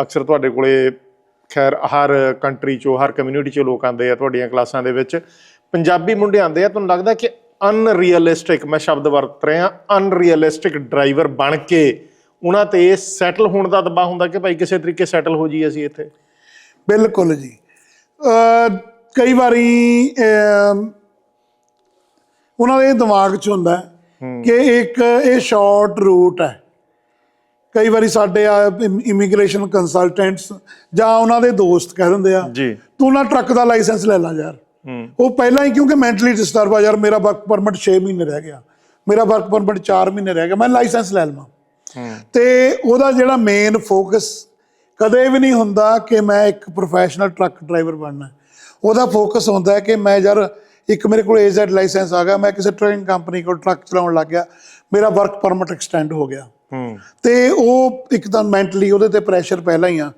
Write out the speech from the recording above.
ਅਕਸਰ ਤੁਹਾਡੇ ਕੋਲੇ ਖੈਰ ਹਰ ਕੰਟਰੀ ਚੋਂ ਹਰ ਕਮਿਊਨਿਟੀ ਚੋਂ ਲੋਕ ਆਉਂਦੇ ਆ ਤੁਹਾਡੀਆਂ ਕਲਾਸਾਂ ਦੇ ਵਿੱਚ। ਪੰਜਾਬੀ ਮੁੰਡੇ ਆਉਂਦੇ ਆ ਤੁਹਾਨੂੰ ਲੱਗਦਾ ਕਿ ਅਨਰੀਅਲਿਸਟਿਕ ਮੈਂ ਸ਼ਬਦ ਵਰਤ ਰਿਹਾ ਅਨਰੀਅਲਿਸਟਿਕ ਡਰਾਈਵਰ ਬਣ ਕੇ ਉਹਨਾਂ ਤੇ ਸੈਟਲ ਹੋਣ ਦਾ ਦਬਾਅ ਹੁੰਦਾ ਕਿ ਭਾਈ ਕਿਸੇ ਤਰੀਕੇ ਸੈਟਲ ਹੋ ਜੀ ਅਸੀਂ ਇੱਥੇ? ਬਿਲਕੁਲ ਜੀ। ਅ, ਕਈ ਵਾਰੀ ਉਹਨਾਂ ਦੇ ਦਿਮਾਗ 'ਚ ਹੁੰਦਾ ਕਿ ਇੱਕ ਇਹ ਸ਼ਾਰਟ ਰੂਟ ਹੈ। ਕਈ ਵਾਰੀ ਸਾਡੇ ਆ ਇਮੀਗ੍ਰੇਸ਼ਨ ਕੰਸਲਟੈਂਟਸ ਜਾਂ ਉਹਨਾਂ ਦੇ ਦੋਸਤ ਕਹਿ ਦਿੰਦੇ ਆ ਜੀ। ਤੂੰ ਨਾ ਟਰੱਕ ਦਾ ਲਾਇਸੈਂਸ ਲੈ ਲੈ ਯਾਰ। ਉਹ ਪਹਿਲਾਂ ਹੀ ਕਿਉਂਕਿ ਮੈਂਟਲੀ ਡਿਸਟਰਬ ਆ ਯਾਰ ਮੇਰਾ ਵਰਕ ਪਰਮਿਟ 6 ਮਹੀਨੇ ਰਹਿ ਗਿਆ। ਮੇਰਾ ਵਰਕ ਪਰਮਿਟ 4 ਮਹੀਨੇ ਰਹਿ ਗਿਆ ਮੈਂ ਲਾਇਸੈਂਸ ਲੈ ਲਵਾਂ। ਤੇ ਉਹਦਾ ਜਿਹੜਾ ਮੇਨ ਫੋਕਸ ਕਦੇ ਵੀ ਨਹੀਂ ਹੁੰਦਾ ਕਿ ਮੈਂ ਇੱਕ ਪ੍ਰੋਫੈਸ਼ਨਲ ਟਰੱਕ ਡਰਾਈਵਰ ਬਣਨਾ। ਉਹਦਾ ਫੋਕਸ ਹੁੰਦਾ ਹੈ ਕਿ ਮੈਂ ਯਾਰ ਇੱਕ ਮੇਰੇ ਕੋਲ ਏਜ਼ੈਡ ਲਾਇਸੈਂਸ ਆ ਗਿਆ ਮੈਂ ਕਿਸੇ ਟ੍ਰੇਨਿੰਗ ਕੰਪਨੀ ਕੋਲ ਟਰੱਕ ਚਲਾਉਣ ਲੱਗ ਗਿਆ ਮੇਰਾ ਵਰਕ ਪਰਮਿਟ ਐਕਸਟੈਂਡ ਹੋ ਗਿਆ। ਤੇ ਉਹ ਇੱਕ ਤਾਂ ਮੈਂਟਲੀ ਉਹਦੇ ਤੇ ਪ੍ਰੈਸ਼ਰ ਪਹਿਲਾਂ ਹੀ ਆ।